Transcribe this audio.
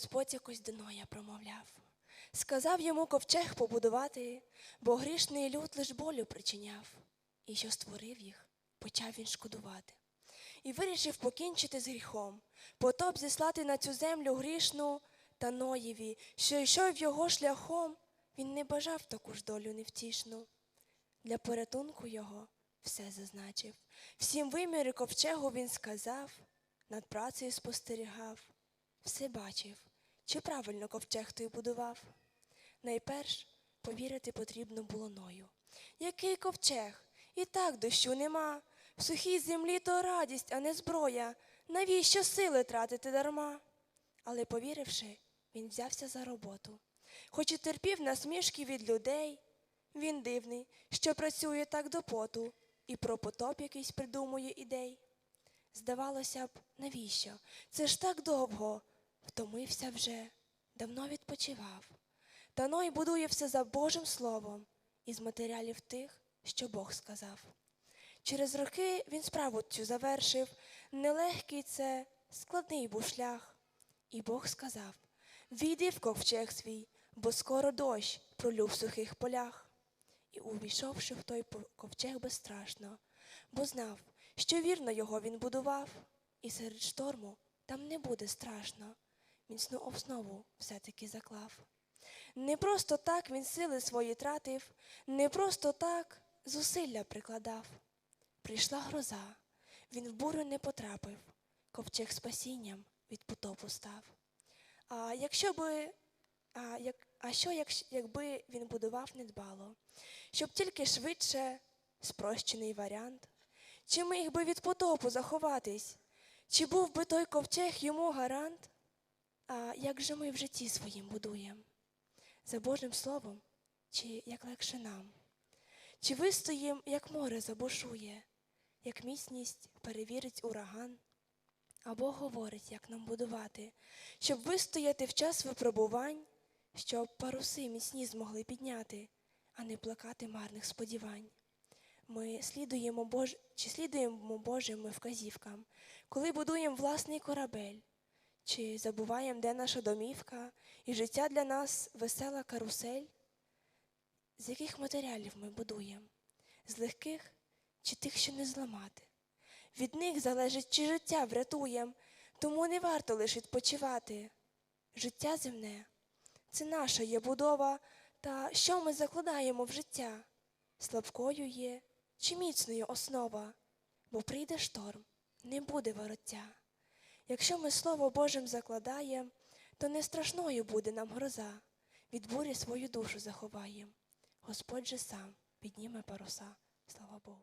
Господь якось до Ноя промовляв. Сказав йому ковчег побудувати, бо грішний люд лиш болю причиняв. І що створив їх, почав він шкодувати. І вирішив покінчити з гріхом, потоп зіслати на цю землю грішну та Ноєві, що йшов його шляхом, він не бажав таку ж долю невтішну. Для порятунку його все зазначив. Всім виміри ковчегу він сказав, над працею спостерігав, все бачив, чи правильно ковчег той будував. Найперш повірити потрібно було ною. Який ковчег? І так дощу нема. В сухій землі то радість, а не зброя. Навіщо сили тратити дарма? Але повіривши, він взявся за роботу. Хоч і терпів насмішки від людей, він дивний, що працює так до поту, і про потоп якийсь придумує ідей. Здавалося б, навіщо? Це ж так довго. Втомився вже, давно відпочивав. Та Ной будує все за Божим Словом із матеріалів тих, що Бог сказав. Через роки він справу цю завершив. Нелегкий це складний був шлях. І Бог сказав: Війди в ковчег свій, бо скоро дощ пролю в сухих полях. І увійшовши в той ковчег безстрашно, бо знав, що вірно його він будував, і серед шторму там не буде страшно. Міцну основу все-таки заклав. Не просто так він сили свої тратив, не просто так зусилля прикладав. Прийшла гроза, він в бурю не потрапив, ковчег спасінням від потопу став. А якщо би, а, як, а що, якщ- якби він будував недбало, щоб тільки швидше спрощений варіант? Чи міг би від потопу заховатись? Чи був би той ковчег йому гарант? Як же ми в житті своїм будуємо? За Божим Словом, чи як легше нам? Чи вистоїм, як море забушує, як міцність перевірить ураган? Або говорить, як нам будувати, щоб вистояти в час випробувань, щоб паруси міцні змогли підняти, а не плакати марних сподівань. Ми слідуємо Бож... чи слідуємо Божим ми вказівкам, коли будуємо власний корабель, чи забуваємо, де наша домівка, і життя для нас весела карусель? З яких матеріалів ми будуємо? З легких чи тих, що не зламати? Від них залежить, чи життя врятуєм, тому не варто лише відпочивати. Життя земне це наша є будова, та що ми закладаємо в життя? Слабкою є чи міцною основа, бо прийде шторм, не буде вороття. Якщо ми Слово Божим закладаємо, то не страшною буде нам гроза, від бурі свою душу заховаєм. Господь же сам підніме паруса, слава Богу.